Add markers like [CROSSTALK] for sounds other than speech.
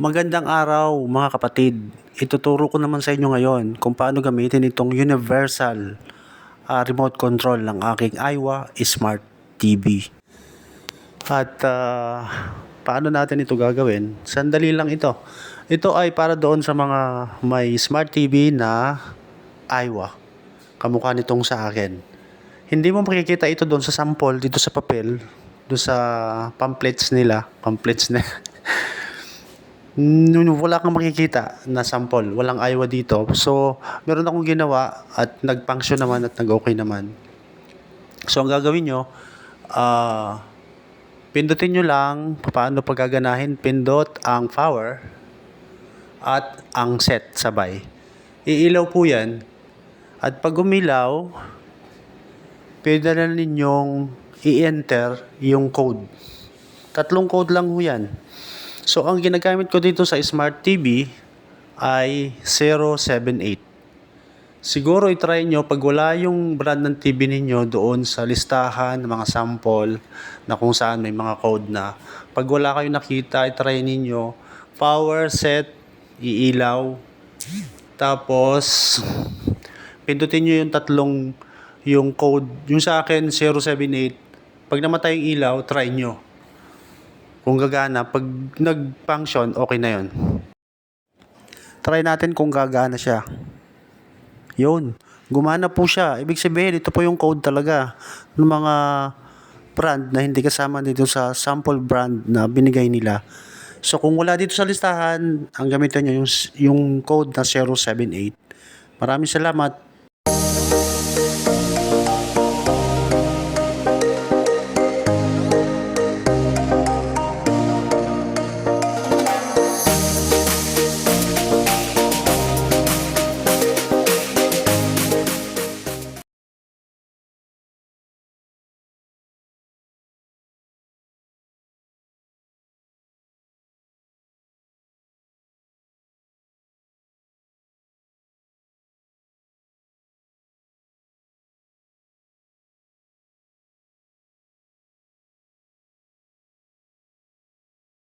Magandang araw mga kapatid. Ituturo ko naman sa inyo ngayon kung paano gamitin itong universal ah, remote control ng aking Aiwa Smart TV. At ah, paano natin ito gagawin? Sandali lang ito. Ito ay para doon sa mga may Smart TV na Aiwa. Kamukha nitong sa akin. Hindi mo makikita ito doon sa sample, dito sa papel, doon sa pamphlets nila, pamphlets na [LAUGHS] wala kang makikita na sample, walang aywa dito. So, meron akong ginawa at nag-function naman at nag-okay naman. So, ang gagawin nyo, ah, pindutin nyo lang paano paggaganahin. Pindot ang power at ang set sabay. Iilaw po yan. At pag umilaw, pwede na ninyong i-enter yung code. Tatlong code lang ho yan. So, ang ginagamit ko dito sa Smart TV ay 078. Siguro itry nyo pag wala yung brand ng TV ninyo doon sa listahan ng mga sample na kung saan may mga code na. Pag wala kayo nakita, itry ninyo power set, iilaw, tapos pindutin nyo yung tatlong yung code. Yung sa akin 078. Pag namatay yung ilaw, try nyo kung gagana, pag nag-function, okay na yon. Try natin kung gagana siya. Yun. Gumana po siya. Ibig sabihin, ito po yung code talaga ng mga brand na hindi kasama dito sa sample brand na binigay nila. So, kung wala dito sa listahan, ang gamitin nyo yung, yung code na 078. Maraming salamat.